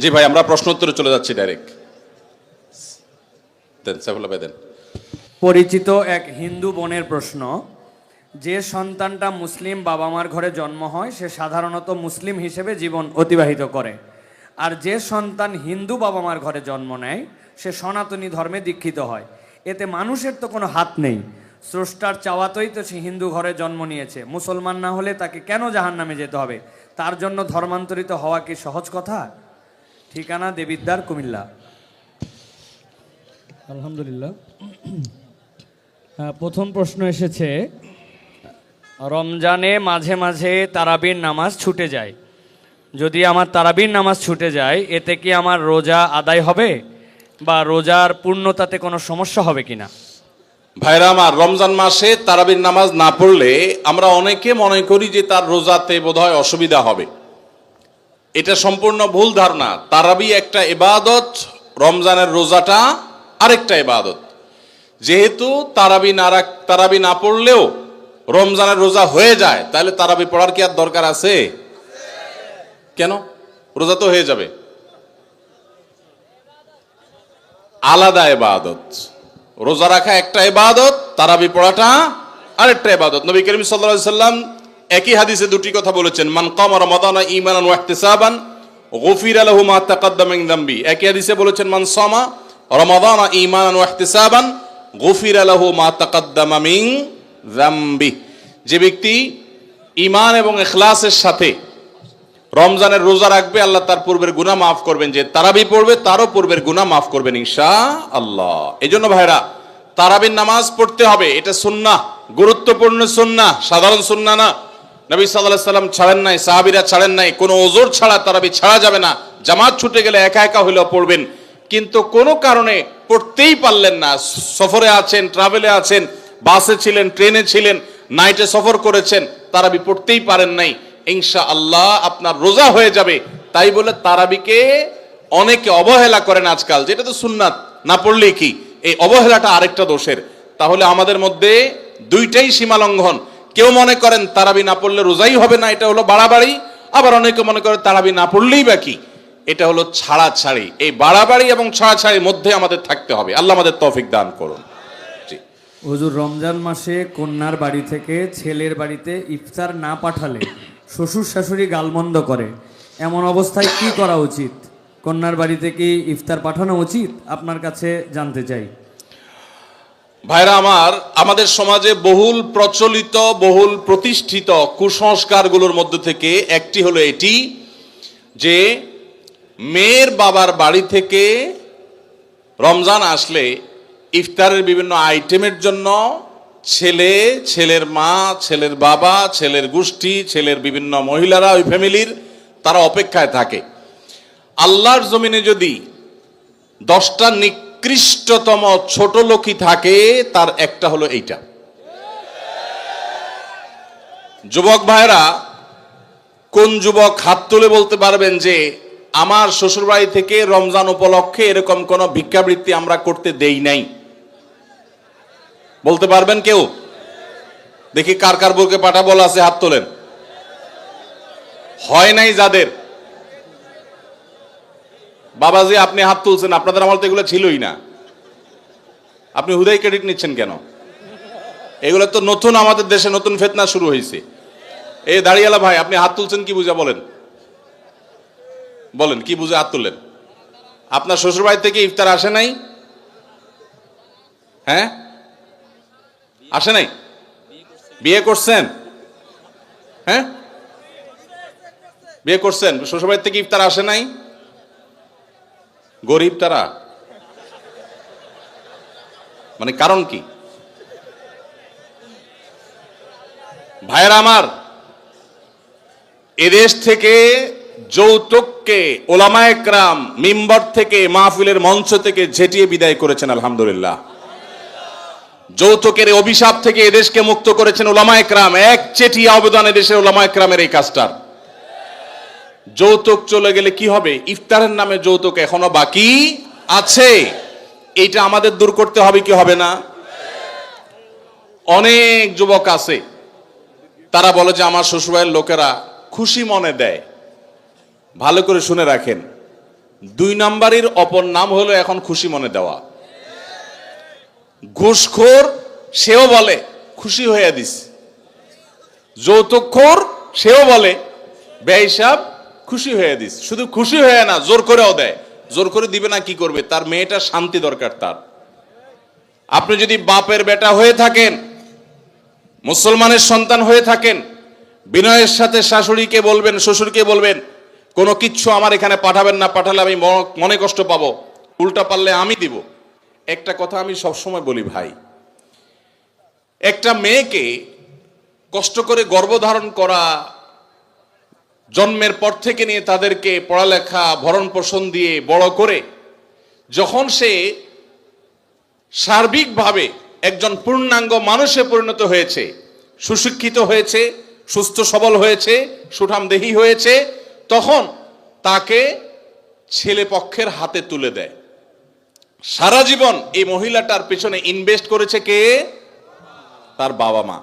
জি ভাই, আমরা প্রশ্ন উত্তরে চলে যাচ্ছি ডাইরেক্ট দেন, সাইফুল্লাহ ভাই, দেন। পরিচিত এক হিন্দু বোনের প্রশ্ন, যে সন্তানটা মুসলিম বাবা মার ঘরে জন্ম হয়, সে সাধারণত মুসলিম হিসেবে জীবন অতিবাহিত করে। আর যে সন্তান হিন্দু বাবা মার ঘরে জন্ম নেয়, সে সনাতনী ধর্মে দীক্ষিত হয়। এতে মানুষের তো কোনো হাত নেই। স্রষ্টার চাওয়াতেই তো সে হিন্দু ঘরে জন্ম নিয়েছে। মুসলমান না হলে তাকে কেন জাহান নামে যেতে হবে? তার জন্য ধর্মান্তরিত হওয়া কি সহজ কথা? ঠিকানা দেবিদ্দার কুমিল্লা। আলহামদুলিল্লাহ। হ্যাঁ, প্রথম প্রশ্ন এসেছে রমজানে মাঝে মাঝে তারাবির নামাজ ছুটে যায়। যদি আমার তারাবির নামাজ ছুটে যায় এতে কি আমার রোজা আদায় হবে? বা রোজার পূর্ণতাতে কোনো সমস্যা হবে কিনা? ভাইরা আমার রমজান মাসে তারাবির নামাজ না পড়লে আমরা অনেকে মনে করি যে তার রোজাতে বোধহয় অসুবিধা হবে। এটা সম্পূর্ণ ভুল ধারণা। তারাবি একটা এবাদত রমজানের রোজাটা আরেকটা এবাদত যেহেতু তারাবি না তারাবি না পড়লেও রমজানের রোজা হয়ে যায়, তাহলে তারাবি পড়ার কি আর দরকার আছে? কেন? রোজা তো হয়ে যাবে। আলাদা এবাদত রোজা রাখা একটা এবাদত তারাবি পড়াটা আরেকটা ইবাদত। নবী করিম সাল্লাম একই হাদিসে দুটি কথা বলেছেন, মান কামা রমাদানা ঈমানান ওয়া ইহতিসাবান, গুফিরা লাহু মা তাকাদ্দামা যামবি একই হাদিসে বলেছেন, মান সামা রমাদানা ঈমানান ওয়া ইহতিসাবান, গুফিরা লাহু মা তাকাদ্দামা যামবি যে ব্যক্তি ঈমান এবং ইখলাসের সাথে রমজানের রোজা রাখবে, আল্লাহ তার পূর্বের গুনাহ মাফ করবেন। যে তারাবি পড়বে, তারও পূর্বের গুনাহ মাফ করবেন ইনশা আল্লাহ এই জন্য ভাইরা তারাবির নামাজ পড়তে হবে। এটা সুন্নাহ, গুরুত্বপূর্ণ সুন্নাহ, সাধারণ সুন্নাহ না। নবী সাল্লাল্লাহু সাল্লাম ছাড়েন নাই, সাহাবীরা ছাড়েন নাই, কোনো ওজোর ছাড়া তারাবি ছাড়া যাবে না। জামাত ছুটে গেলে একা একা হইলেও পড়বেন। কিন্তু কোনো কারণে পড়তেই পারলেন না। সফরে আছেন ট্রাভেলে আছেন বাসে ছিলেন ট্রেনে ছিলেন নাইটে সফর করেছেন তারাবি পড়তেই পারেন নাই। ইনশা আল্লাহ আপনার রোজা হয়ে যাবে। তাই বলে তারাবিকে অনেকে অবহেলা করেন আজকাল। যেটা তো সুন্নাত, না পড়লে কি? এই অবহেলাটা আরেকটা দোষের। তাহলে আমাদের মধ্যে দুইটাই সীমা লঙ্ঘন। কেউ মনে করেন তারাবি না পড়লে রোজাই হবে না, এটা হলো বাড়াবাড়ি। আবার অনেকে মনে করে তারাবি না পড়লেই বা কি? এটা হলো ছাড়া ছাড়ি এই বাড়াবাড়ি এবং ছাড়া ছাড়ির মধ্যে আমাদের থাকতে হবে। আল্লাহ আমাদের তৌফিক দান করুন। হুজুর, রমজান মাসে কন্যার বাড়ি থেকে ছেলের বাড়িতে ইফতার না পাঠালে শ্বশুর শাশুড়ি গালমন্দ করে। এমন অবস্থায় কি করা উচিত? কন্যার বাড়িতে কি ইফতার পাঠানো উচিত? আপনার কাছে জানতে চাই। ভাইরা আমার, আমাদের সমাজে বহুল প্রচলিত, বহুল প্রতিষ্ঠিত কুসংস্কারগুলোর মধ্যে থেকে একটি হলো এটি যে মেয়ের বাবার বাড়ি থেকে রমজান আসলে ইফতারের বিভিন্ন আইটেমের জন্য ছেলে, ছেলের মা, ছেলের বাবা, ছেলের গোষ্ঠী, ছেলের বিভিন্ন মহিলারা ওই ফ্যামিলির, তারা অপেক্ষায় থাকে। আল্লাহর জমিনে যদি দশটা নিকৃষ্টতম ছোট লোকই থাকে, তার একটা হলো এইটা। যুবক ভাইরা কোন যুবক হাত তুলে বলতে পারবেন যে, আমার শ্বশুরবাড়ি থেকে রমজান উপলক্ষে এরকম কোন ভিক্ষাবৃত্তি আমরা করতে দেই নাই বলতে পারবেন কেউ? দেখি কার কার বুকে পাঠা বলা আছে হাত তোলেন। হয় নাই যাদের? বাবাজি, আপনি হাত তুলছেন, আপনাদের আমার তো এগুলো ছিলই না। আপনি হুদাই ক্রেডিট নিচ্ছেন কেন? এগুলো তো নতুন আমাদের দেশে নতুন ফেতনা শুরু হয়েছে। এই দাঁড়িয়ালা ভাই, আপনি হাত তুলছেন, কি বুঝা বলেন? বলেন, কি বুঝে হাত তুললেন? আপনার শ্বশুরবাড়ি থেকে ইফতার আসে নাই? হ্যাঁ? আসে নাই? বিয়ে করছেন? হ্যাঁ? বিয়ে করছেন? শ্বশুরবাড়ি থেকে ইফতার আসে নাই? গরিব তারা? মানে কারণ কি? ভাইয়ের আমার, এদেশ থেকে যৌতুককে ওলামা একরাম মিম্বর থেকে মাহফিলের মঞ্চ থেকে ঝেটিয়ে বিদায় করেছেন, আলহামদুলিল্লাহ। যৌতুকের অভিশাপ থেকে এদেশকে মুক্ত করেছেন ওলামা একরাম, এক চেটিয়া অবদান এদেশের ওলামা একরামের এই কাজটার। যৌতুক চলে গেলে কি হবে? ইফতারের নামে যৌতুক এখনও বাকি আছে। এইটা আমাদের দূর করতে হবে কি হবে না? অনেক যুবক আছে, তারা বলে যে আমার শ্বশুরবাড়ির লোকেরা খুশি মনে দেয়। ভালো করে শুনে রাখেন, দুই নাম্বারের অপর নাম হলো এখন খুশি মনে দেওয়া। ঘুষখোর, সেও বলে, খুশি হয়ে দিস। যৌতুকখোর, সেও বলে বেহিসাব খুশি হয়ে দিস। শুধু খুশি হয়ে না, জোর করেও দেয় জোর করে দিবে না, কি করবে? তার মেয়েটা শান্তি দরকার তার। আপনি যদি বাপের বেটা হয়ে থাকেন, মুসলমানের সন্তান হয়ে থাকেন, বিনয়ের সাথে শাশুড়িকে বলবেন, শ্বশুরকে বলবেন, কোনো কিচ্ছু আমার এখানে পাঠাবেন না, পাঠালে আমি মনে কষ্ট পাবো। উল্টা পারলে আমি দিব। একটা কথা আমি সবসময় বলি ভাই, একটা মেয়েকে কষ্ট করে গর্ভধারণ করা জন্মের পর থেকে নিয়ে তাদেরকে পড়ালেখা ভরণ পোষণ দিয়ে বড় করে, যখন সে সার্বিকভাবে একজন পূর্ণাঙ্গ মানুষে পরিণত হয়েছে, সুশিক্ষিত হয়েছে, সুস্থ সবল হয়েছে সুঠাম দেহি হয়েছে, তখন তাকে ছেলে পক্ষের হাতে তুলে দেয়। সারা জীবন এই মহিলাটার পেছনে ইনভেস্ট করেছে কে? তার বাবা মা।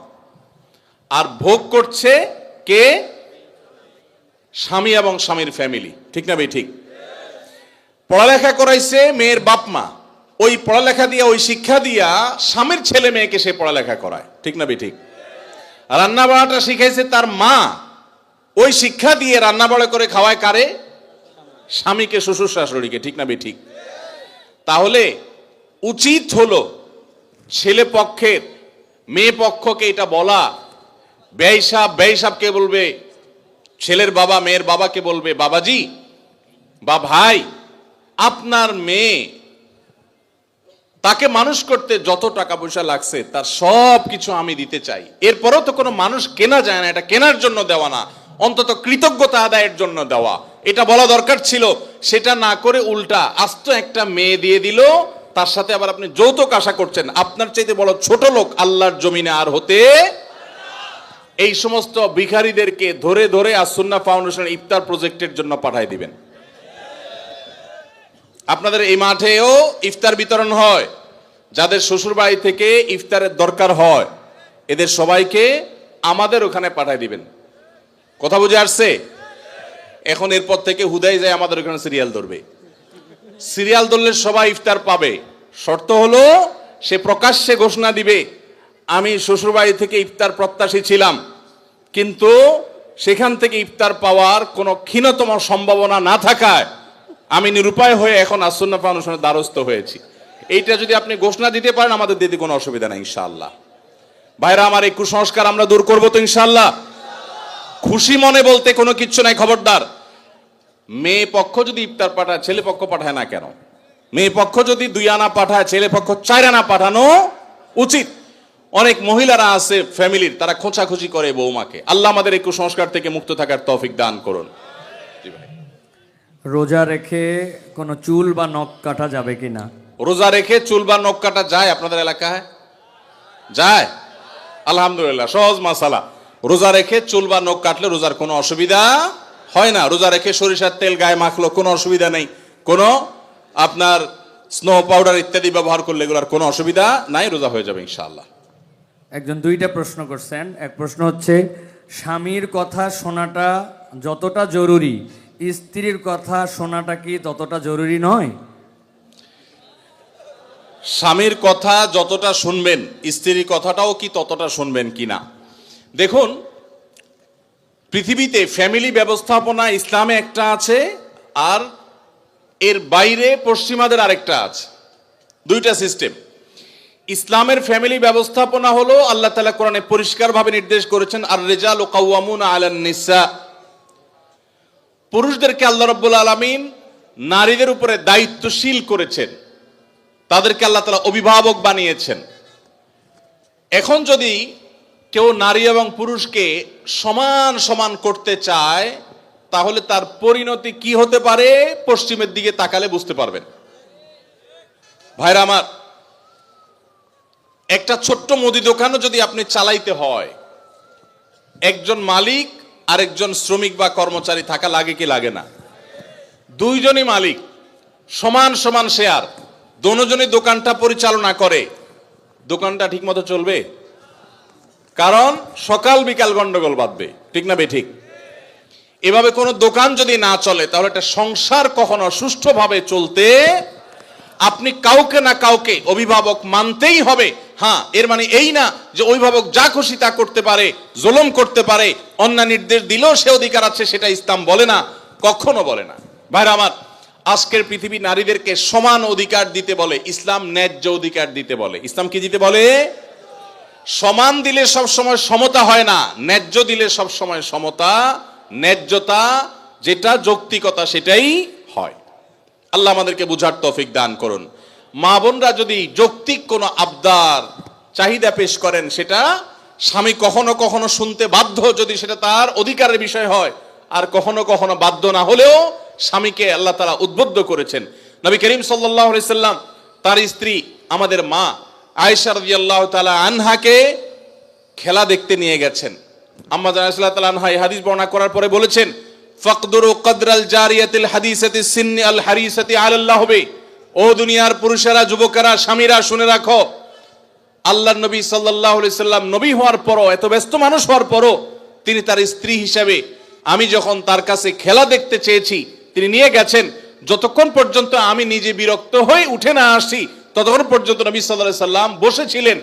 আর ভোগ করছে কে? স্বামী এবং স্বামীর ফ্যামিলি ঠিক না ভাই? ঠিক। পড়ালেখা করাইছে মেয়ের বাপ মা। ওই পড়ালেখা দিয়া, ওই শিক্ষা দিয়া স্বামীর ছেলে মেয়েকে সে পড়ালেখা করায়। ঠিক না ঠিক। রান্না বাড়াটা শিখাইছে তার মা। ওই শিক্ষা দিয়ে রান্না বাড়া করে খাওয়ায় কারে? স্বামীকে, শ্বশুর শাশুড়িকে। ঠিক না ঠিক। তাহলে উচিত হলো ছেলে পক্ষের, মেয়ে পক্ষকে এটা বলা। ব্যয় সাহ বলবে ছেলের বাবা, মেয়ের বাবাকে বলবে, বাবাজি, বা ভাই, আপনার মেয়ে, তাকে মানুষ করতে যত টাকা পয়সা লাগছে, তার সব কিছু আমি দিতে চাই। এরপরও তো কোনো মানুষ কেনা যায় না, এটা কেনার জন্য দেওয়া না। অন্তত কৃতজ্ঞতা আদায়ের জন্য দেওয়া। এটা বলা দরকার ছিল, সেটা না করে উল্টা আস্ত একটা মেয়ে দিয়ে দিল, তার সাথে আবার আপনি যৌতুক আশা করছেন। আপনার চাইতে বড় ছোট লোক আল্লাহর জমিনে আর হতে এই সমস্ত ভিখারিদেরকে ধরে ধরে আসুন্না ফাউন্ডেশন ইফতার প্রজেক্টের জন্য পাঠায় দিবেন। আপনাদের এই মাঠেও ইফতার বিতরণ হয়, যাদের শ্বশুর বাড়ি থেকে ইফতারের দরকার হয়, এদের সবাইকে আমাদের ওখানে পাঠায় দিবেন। কথা বুঝে আসছে? এখন এরপর থেকে হুদাই যায় আমাদের ওখানে সিরিয়াল ধরবে। সিরিয়াল ধরলে সবাই ইফতার পাবে। শর্ত হলো, সে প্রকাশ্যে ঘোষণা দিবে আমি শ্বশুরবাড়ি থেকে ইফতার প্রত্যাশী ছিলাম, কিন্তু সেখান থেকে ইফতার পাওয়ার কোনো ক্ষীণতম সম্ভাবনা না থাকায় আমি নিরুপায় হয়ে এখন আসন্না ফাউন্ডেশনের দ্বারস্থ হয়েছি। এইটা যদি আপনি ঘোষণা দিতে পারেন, আমাদের দিতে কোনো অসুবিধা নেই, ইনশাআল্লাহ। ভাইরা, আমার এই কুসংস্কার আমরা দূর করব তো, ইনশাআল্লাহ? খুশি মনে বলতে কোনো কিচ্ছু নাই, খবরদার। মেয়ে পক্ষ যদি ইফতার পাঠায়, ছেলে পক্ষ পাঠায় না কেন? মেয়ে পক্ষ যদি দুই আনা পাঠায়, ছেলে পক্ষ চার আনা পাঠানো উচিত। অনেক মহিলারা আছে ফ্যামিলির তারা খোঁচাখুচি করে বৌমাকে আল্লাহ আমাদের এই কুসংস্কার থেকে মুক্ত থাকার তৌফিক দান করুন। রোজা রেখে কোনো চুল বা নখ কাটা যাবে কিনা রোজা রেখে চুল বা নখ কাটা যায় আপনাদের এলাকায়? যায়। আলহামদুলিল্লাহ সহজ মাসালা। রোজা রেখে চুল বা নখ কাটলে রোজার কোনো অসুবিধা হয় না। রোজা রেখে সরিষার তেল গায়ে মাখলো কোনো অসুবিধা নেই। কোনো আপনার স্নো পাউডার ইত্যাদি ব্যবহার করলে এগুলোর কোনো অসুবিধা নাই। রোজা হয়ে যাবে ইনশাআল্লাহ। একজন দুইটা প্রশ্ন করছেন। এক প্রশ্ন হচ্ছে, স্বামীর কথা শোনাটা যতটা জরুরি, স্ত্রীর কথা শোনাটা কি ততটা জরুরি নয়? স্বামীর কথা যতটা শুনবেন, স্ত্রীর কথাটাও কি ততটা শুনবেন কি না দেখুন, পৃথিবীতে ফ্যামিলি ব্যবস্থাপনা ইসলামে একটা আছে, আর এর বাইরে পশ্চিমাদের আরেকটা আছে। দুইটা সিস্টেম ইসলামের ফ্যামিলি ব্যবস্থাপনা হলো আল্লাহ তালা কোরআনে পরিষ্কারভাবে নির্দেশ করেছেন আর রেজাল ও আলান নিসা পুরুষদেরকে আল্লাহ রব্বুল আলমিন নারীদের উপরে দায়িত্বশীল করেছেন। তাদেরকে আল্লাহ তালা অভিভাবক বানিয়েছেন। এখন যদি কেউ নারী এবং পুরুষকে সমান সমান করতে চায়, তাহলে তার পরিণতি কি হতে পারে? পশ্চিমের দিকে তাকালে বুঝতে পারবেন। ভাইরা আমার একটা ছোট্ট মুদি দোকানও যদি আপনি চালাইতে হয়, একজন মালিক আরেকজন শ্রমিক বা কর্মচারী থাকা লাগে কি লাগে না? দুইজনই মালিক, সমান সমান শেয়ার, দোনোজনই দোকানটা পরিচালনা করে। দোকানটা ঠিকমতো চলবে? কারণ সকাল বিকাল গন্ডগোল বাঁধবে, ঠিক না বে ঠিক এভাবে কোনো দোকান যদি না চলে, তাহলে একটা সংসার কখনো সুষ্ঠুভাবে চলতে আপনি কাউকে না কাউকে অভিভাবক মানতেই হবে। হ্যাঁ এর মানে এই না যে অভিভাবক যা খুশি তা করতে পারে, জুলুম করতে পারে অন্য নির্দেশ দিলেও সে অধিকার আছে সেটা ইসলাম বলে না, কখনো বলে না। ভাইরা আমার, আজকের পৃথিবী নারীদেরকে সমান অধিকার দিতে বলে, ইসলাম ন্যায্য অধিকার দিতে বলে। ইসলাম কি দিতে বলে? সমান দিলে সব সময় সমতা হয় না, ন্যায্য দিলে সব সময় সমতা, ন্যায্যতা যেটা যৌক্তিকতা সেটাই হয়। আল্লাহ আমাদেরকে বুঝার তৌফিক দান করুন। মা বোনরা যদি যৌক্তিক কোনো আবদার, চাহিদা পেশ করেন, সেটা স্বামী কখনো কখনো শুনতে বাধ্য যদি সেটা তার অধিকারের বিষয় হয়, আর কখনো কখনো বাধ্য না হলেও স্বামীকে আল্লাহ তারা উদ্বুদ্ধ করেছেন। নবী করিম সাল্লাহ সাল্লাম তার স্ত্রী, আমাদের মা আয়েশা তাআলা আনহাকে খেলা দেখতে নিয়ে গেছেন। আম্মা জানাল্লাহ তাআলা আনহা এই হাদিস বর্ণনা করার পরে বলেছেন ফাকদুরু কদরাল জারিয়াতিল হাদিসাতি সিন্নি আল হারিসাতি আলাল্লাহ হবে। ও দুনিয়ার পুরুষেরা, যুবকেরা, স্বামীরা, শুনে রাখো, আল্লাহর নবী আলাইহি সাল্লাম নবী হওয়ার পরও, এত ব্যস্ত মানুষ হওয়ার পরও তিনি তার স্ত্রী হিসাবে আমি যখন তার কাছে খেলা দেখতে চেয়েছি, তিনি নিয়ে গেছেন, যতক্ষণ পর্যন্ত আমি নিজে বিরক্ত হয়ে উঠে না আসি, ততক্ষণ পর্যন্ত নবী আলাইহি সাল্লাম বসেছিলেন।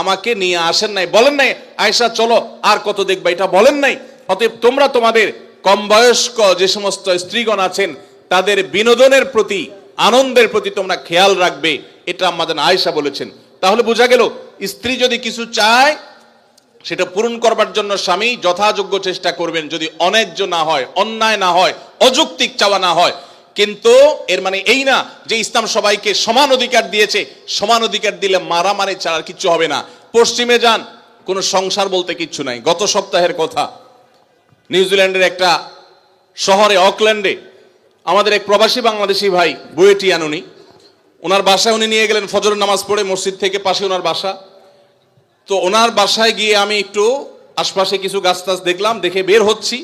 আমাকে নিয়ে আসেন নাই, বলেন নাই আয়সা চলো, আর কত দেখবা? এটা বলেন নাই। অতএব তোমরা তোমাদের কম বয়স্ক যে সমস্ত স্ত্রীগণ আছেন, তাদের বিনোদনের প্রতি, আনন্দের প্রতি তোমরা খেয়াল রাখবে, এটা আমাদের আয়সা বলেছেন। তাহলে বোঝা গেল, স্ত্রী যদি কিছু চায়, সেটা পূরণ করবার জন্য স্বামী যথাযোগ্য চেষ্টা করবেন, যদি অন্যায্য না হয়, অন্যায় না হয়, অযৌক্তিক চাওয়া না হয়। কিন্তু এর মানে এই না যে ইসলাম সবাইকে সমান অধিকার দিয়েছে, সমান অধিকার দিলে মারামারি ছাড়া কিচ্ছু হবে না। পশ্চিমে যান, কোনো সংসার বলতে কিচ্ছু নাই। গত সপ্তাহের কথা নিউজিল্যান্ডের একটা শহরে, অকল্যান্ডে, আমাদের এক প্রবাসী বাংলাদেশি ভাই বুয়েটি আনুনি ওনার বাসায় উনি নিয়ে গেলেন ফজর নামাজ পড়ে মসজিদ থেকে পাশে ওনার বাসা। তো ওনার বাসায় গিয়ে আমি একটু আশপাশে কিছু গাছ টাছ দেখলাম, দেখে বের হচ্ছি।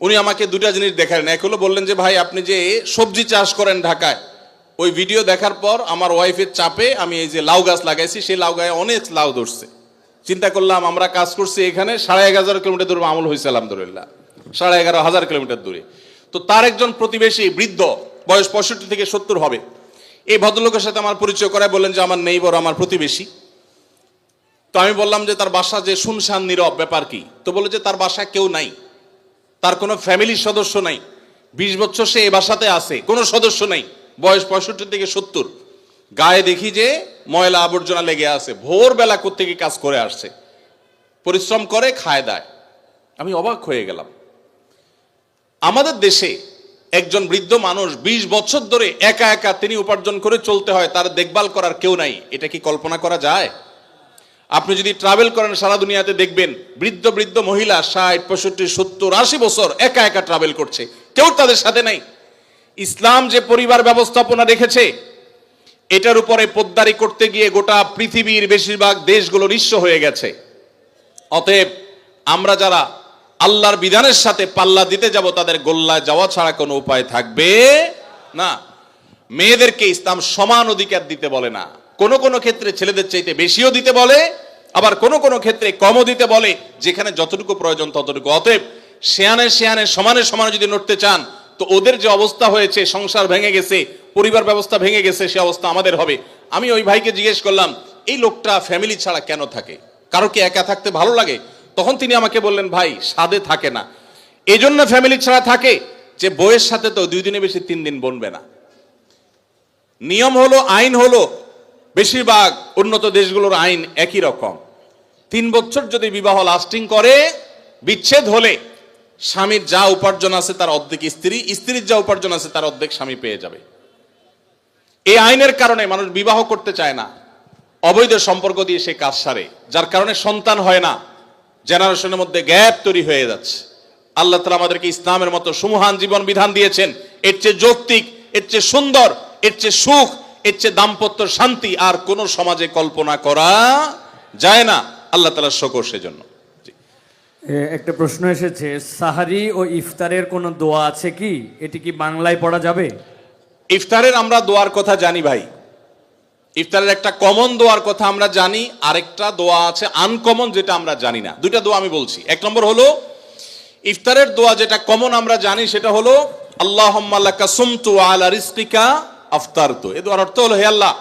উনি আমাকে দুটা জিনিস দেখালেন। এক হলো বললেন যে, ভাই, আপনি যে সবজি চাষ করেন ঢাকায়, ওই ভিডিও দেখার পর আমার ওয়াইফের চাপে আমি এই যে লাউ গাছ লাগাইছি, সেই লাউ গায়ে অনেক লাউ ধরছে। চিন্তা করলাম, আমরা কাজ করছি এখানে, সাড়ে এগারো কিলোমিটার দূরে আমল হয়েছে, আলহামদুলিল্লাহ। সাড়ে এগারো হাজার কিলোমিটার দূরে। তো তার একজন প্রতিবেশী বৃদ্ধ, বয়স পঁয়ষট্টি থেকে সত্তর হবে, এই ভদ্রলোকের সাথে আমার পরিচয় করায় বললেন যে, আমার নেইবর, আমার প্রতিবেশী। তো আমি বললাম যে, তার বাসা যে শুনশান নীরব, ব্যাপার কি? তো বলে যে, তার বাসা কেউ নাই, তার কোনো ফ্যামিলির সদস্য নাই, বিশ বছর সে এই বাসাতে আছে, কোনো সদস্য নাই, বয়স পঁয়ষট্টি থেকে সত্তর। গায়ে দেখি যে ময়লা আবর্জনা লেগে আছে, ভোরবেলা কোথেকে কাজ করে আসছে। পরিশ্রম করে, খায় দায়। আমি অবাক হয়ে গেলাম। আমাদের দেশে একজন বৃদ্ধ মানুষ ২০ বছর ধরে একা একা তিনি উপার্জন করে চলতে হয়, তার দেখভাল করার কেউ নাই। এটা কি কল্পনা করা যায়? আপনি যদি ট্রাভেল করেন সারা দুনিয়াতে দেখবেন, বৃদ্ধ বৃদ্ধ মহিলা ষাট, পঁয়ষট্টি, সত্তর, আশি বছর একা একা ট্রাভেল করছে। কেউ তাদের সাথে নাই। ইসলাম যে পরিবার ব্যবস্থাপনা রেখেছে এটার উপরে পোদ্দারি করতে গিয়ে গোটা পৃথিবীর বেশিরভাগ দেশগুলো নিঃস্ব হয়ে গেছে। অতএব আমরা যারা আল্লাহর বিধানের সাথে পাল্লা দিতে যাব, তাদের গোল্লায় যাওয়া ছাড়া কোনো উপায় থাকবে না। মেয়েদেরকে ইসলাম সমান অধিকার দিতে বলে না। কোনো কোনো ক্ষেত্রে ছেলেদের চাইতে বেশিও দিতে বলে, আবার কোনো কোনো ক্ষেত্রে কমও দিতে বলে, যেখানে যতটুকু প্রয়োজন ততটুকু। অতএব শেয়ানে শেয়ানে, সমানে সমানে যদি নড়তে চান, তো ওদের যে অবস্থা হয়েছে, সংসার ভেঙে গেছে পরিবার ব্যবস্থা ভেঙে গেছে, সে অবস্থা আমাদের হবে। আমি ওই ভাইকে জিজ্ঞেস করলাম, এই লোকটা ফ্যামিলি ছাড়া কেন থাকে? কারও কি একা থাকতে ভালো লাগে? তখন তিনি আমাকে বললেন, ভাই সাদে থাকে না। এই জন্য ফ্যামিলি ছাড়া থাকে যে বইয়ের সাথে তো দুই দিনে বেশি তিন দিন বনবে না। নিয়ম হলো, আইন হলো, বেশিরভাগ উন্নত দেশগুলোর আইন একই রকম। তিন বছর যদি বিবাহ লাস্টিং করে, বিচ্ছেদ হলে স্বামীর যা উপার্জন আছে তার অর্ধেক স্ত্রী, স্ত্রীর যা উপার্জন আছে তার অর্ধেক স্বামী পেয়ে যাবে। এই আইনের কারণে মানুষ বিবাহ করতে চায় না। অবৈধ সম্পর্ক দিয়ে সে কাজ সারে, যার কারণে সন্তান হয় না। জেনারেশনের মধ্যে গ্যাপ তৈরি হয়ে যাচ্ছে। আল্লাহ তালা আমাদেরকে ইসলামের মতো সুমহান জীবন বিধান দিয়েছেন। এর চেয়ে যৌক্তিক, এর চেয়ে সুন্দর, এর চেয়ে সুখ, এর চেয়ে দাম্পত্য শান্তি আর কোন সমাজে কল্পনা করা যায় না। আল্লাহ তালা শকর সেজন্য। একটা প্রশ্ন এসেছে, সাহারি ও ইফতারের কোনো দোয়া আছে কি? এটি কি বাংলায় পড়া যাবে? ইফতারের আমরা দোয়ার কথা জানি ভাই। ইফতারের একটা কমন দোয়ার কথা আমরা জানি, আরেকটা দোয়া আছে আনকমন যেটা আমরা জানি না। দুইটা দোয়া আমি বলছি। এক নম্বর হলো, ইফতারের দোয়া যেটা কমন আমরা জানি, সেটা হলো আল্লাহ সুমতু আলা রিস্কিকা আফতারতু। এ দোয়ার অর্থ হলো, হে আল্লাহ,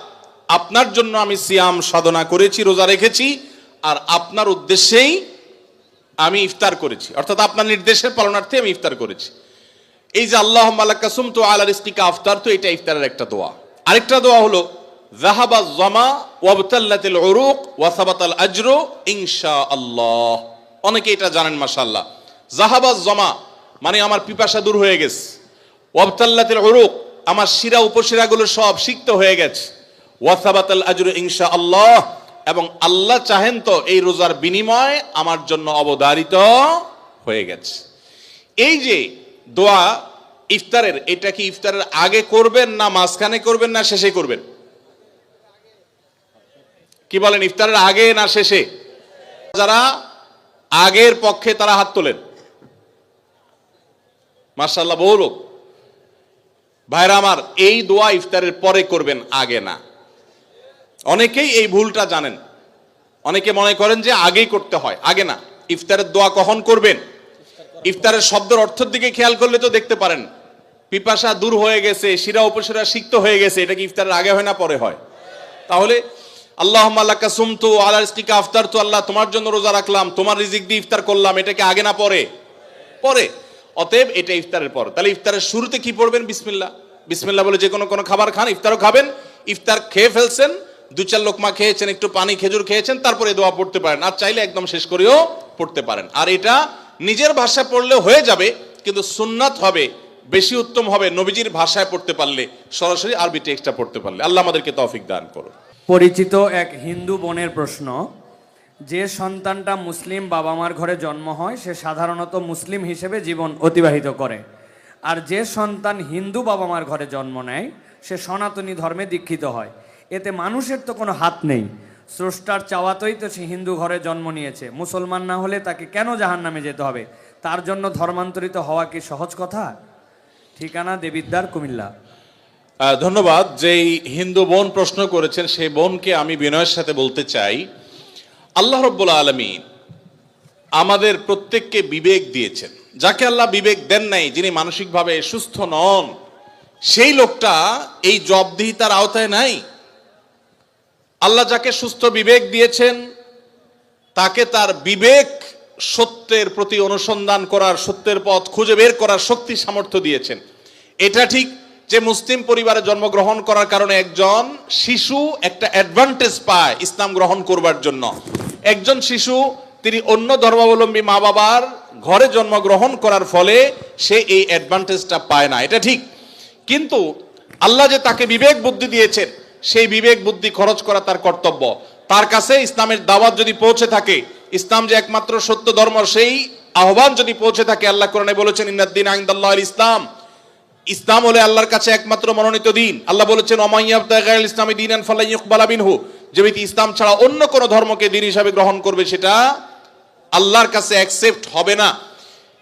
আপনার জন্য আমি সিয়াম সাধনা করেছি, রোজা রেখেছি, আর আপনার উদ্দেশ্যেই আমি ইফতার করেছি। অর্থাৎ আপনার নির্দেশের পালনার্থে আমি ইফতার করেছি। এই যে আল্লাহ কাসুম তো আলা রিস্কিকা আফতার, তো এটা ইফতারের একটা দোয়া। আরেকটা দোয়া হলো জাহাবা জমা ওয়াবতাল্লাতিল উরুক ওয়াসাবাতাল আজরু ইনশা আল্লাহ অনেকে এটা জানেন, মাশাআল্লাহ। জাহাবা জমা মানে আমার পিপাসা দূর হয়ে গেছে। ওয়াবতাল্লাতিল উরুক আমার শিরা উপশিরাগুলো সব সিক্ত হয়ে গেছে। ওয়াসাবাতাল আজরু ইনশা আল্লাহ এবং আল্লাহ চাহেন তো এই রোজার বিনিময় আমার জন্য অবধারিত হয়ে গেছে। এই যে দোয়া ইফতারের, এটা কি ইফতারের আগে করবেন না মাঝখানে করবেন না শেষে করবেন? কি বলেন, ইফতারের আগে না শেষে? যারা আগের পক্ষে তারা হাত তোলেন। মার্শাল্লাহ বহু লোক। ভাইরা আমার, এই দোয়া ইফতারের পরে করবেন, আগে না। অনেকেই এই ভুলটা জানেন। অনেকে মনে করেন যে আগেই করতে হয়, আগে না। ইফতারের দোয়া কখন করবেন? ইফতারের শব্দের অর্থের দিকে খেয়াল করলে তো দেখতে পারেন। পিপাসা দূর হয়ে গেছে, শিরা উপশিরা সিক্ত হয়ে গেছে, এটা কি ইফতারের আগে হয় না পরে হয়? তাহলে আল্লাহ আল্লাহকা সুমতু আল্লাহ রিস্কিকা আফতার তো আল্লাহ তোমার জন্য রোজা রাখলাম, তোমার রিজিক দিয়ে ইফতার করলাম, এটা কি আগে না পরে? পরে। অতএব এটা ইফতারের পর। তাহলে ইফতারের শুরুতে কি পড়বেন? বিসমিল্লা বিসমিল্লা বলে যে কোনো কোনো খাবার খান, ইফতারও খাবেন, ইফতার খেয়ে ফেলছেন, দু চার লোকমা খেয়েছেন, একটু পানি খেজুর খেয়েছেন, তারপরে দোয়া পড়তে পারেন। আর চাইলে একদম শেষ করেও পড়তে পারেন। আর এটা নিজের ভাষায় পড়লে হয়ে যাবে, কিন্তু সুন্নাত হবে, বেশি উত্তম হবে, নবীজির ভাষায় পড়তে পারলে, সরাসরি আরবি টেক্সটটা পড়তে পারলে। আল্লাহ আমাদেরকে তৌফিক দান করো পরিচিত এক হিন্দু বোনের প্রশ্ন, যে সন্তানটা মুসলিম বাবা মার ঘরে জন্ম হয়, সে সাধারণত মুসলিম হিসেবে জীবন অতিবাহিত করে। আর যে সন্তান হিন্দু বাবা মার ঘরে জন্ম নেয়, সে সনাতনী ধর্মে দীক্ষিত হয়। এতে মানুষের তো কোনো হাত নেই। স্রষ্টার চাওয়াতেই তো সে হিন্দু ঘরে জন্ম নিয়েছে। মুসলমান না হলে তাকে কেন জাহান নামে যেতে হবে? তার জন্য ধর্মান্তরিত হওয়া কি সহজ কথা? ঠিকানা দেবিদ্দার কুমিল্লা। ধন্যবাদ। যেই হিন্দু বোন প্রশ্ন করেছেন, সেই বোনকে আমি বিনয়ের সাথে বলতে চাই। আল্লাহ রব্বুল আলমী আমাদের প্রত্যেককে বিবেক দিয়েছেন। যাকে আল্লাহ বিবেক দেন নাই, যিনি মানসিকভাবে সুস্থ নন, সেই লোকটা এই জবদিহিতার আওতায় নাই? আল্লাহ যাকে সুস্থ বিবেক দিয়েছেন, তাকে তার বিবেক সত্যের প্রতি অনুসন্ধান করার, সত্যের পথ খুঁজে বের করার শক্তি, সামর্থ্য দিয়েছেন। এটা ঠিক যে মুসলিম পরিবারে জন্মগ্রহণ করার কারণে একজন শিশু একটা অ্যাডভান্টেজ পায় ইসলাম গ্রহণ করবার জন্য। একজন শিশু, তিনি অন্য ধর্মাবলম্বী মা বাবার ঘরে জন্মগ্রহণ করার ফলে সে এই অ্যাডভান্টেজটা পায় না। এটা ঠিক। কিন্তু আল্লাহ যে তাকে বিবেক বুদ্ধি দিয়েছেন সেই বিবেক বুদ্ধি খরচ করা তার কর্তব্য। তার কাছে ইসলামের দাওয়াত যদি পৌঁছে থাকে, ইসলাম যে একমাত্র সত্য ধর্ম, সেই আহ্বান যদি পৌঁছে থাকে, আল্লাহ কোরআনে বলেছেন ইন্নাদ্দিন আইন্দাল্লাহ ইসলাম। ইসলাম হলে আল্লাহর কাছে একমাত্র মনোনীত দিন। আল্লাহ বলেছেন অমাইয়াবদাল ইসলামী দিন আন ফালাই ইকবালা বিনহু যে ব্যক্তি ইসলাম ছাড়া অন্য কোন ধর্মকে দিন হিসাবে গ্রহণ করবে, সেটা আল্লাহর কাছে অ্যাকসেপ্ট হবে না।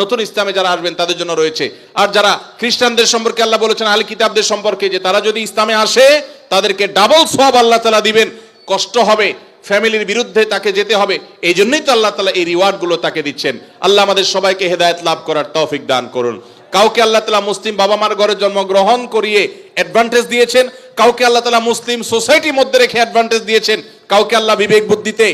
নতুন ইসলামে যারা আসবেন তাদের জন্য রয়েছে। আর যারা খ্রিস্টানদের সম্পর্কে আল্লাহ বলেছেন আলী কিতাবদের সম্পর্কে, যে তারা যদি ইসলামে আসে, তাদেরকে ডাবল সব আল্লাহ তালা দিবেন। কষ্ট হবে, ফ্যামিলির বিরুদ্ধে তাকে যেতে হবে। এই জন্যই তো আল্লাহ তালা এই রিওয়ার্ডগুলো তাকে দিচ্ছেন। আল্লাহ আমাদের সবাইকে হেদায়ত লাভ করার তৌফিক দান করুন। কাউকে আল্লাহ তালা মুসলিম বাবা মার ঘরে জন্মগ্রহণ করিয়ে অ্যাডভান্টেজ দিয়েছেন, কাউকে আল্লাহ তালা মুসলিম সোসাইটির মধ্যে রেখে অ্যাডভান্টেজ দিয়েছেন, কাউকে আল্লাহ বিবেক বুদ্ধিতে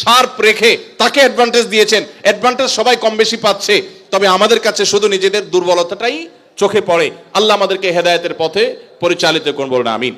শার্প রেখে তাকে অ্যাডভান্টেজ দিয়েছেন। অ্যাডভান্টেজ সবাই কম বেশি পাচ্ছে। তবে আমাদের কাছে শুধু নিজেদের দুর্বলতাটাই চোখে পড়ে। আল্লাহ আমাদেরকে হেদায়তের পথে পরিচালিত করুন না আমিন।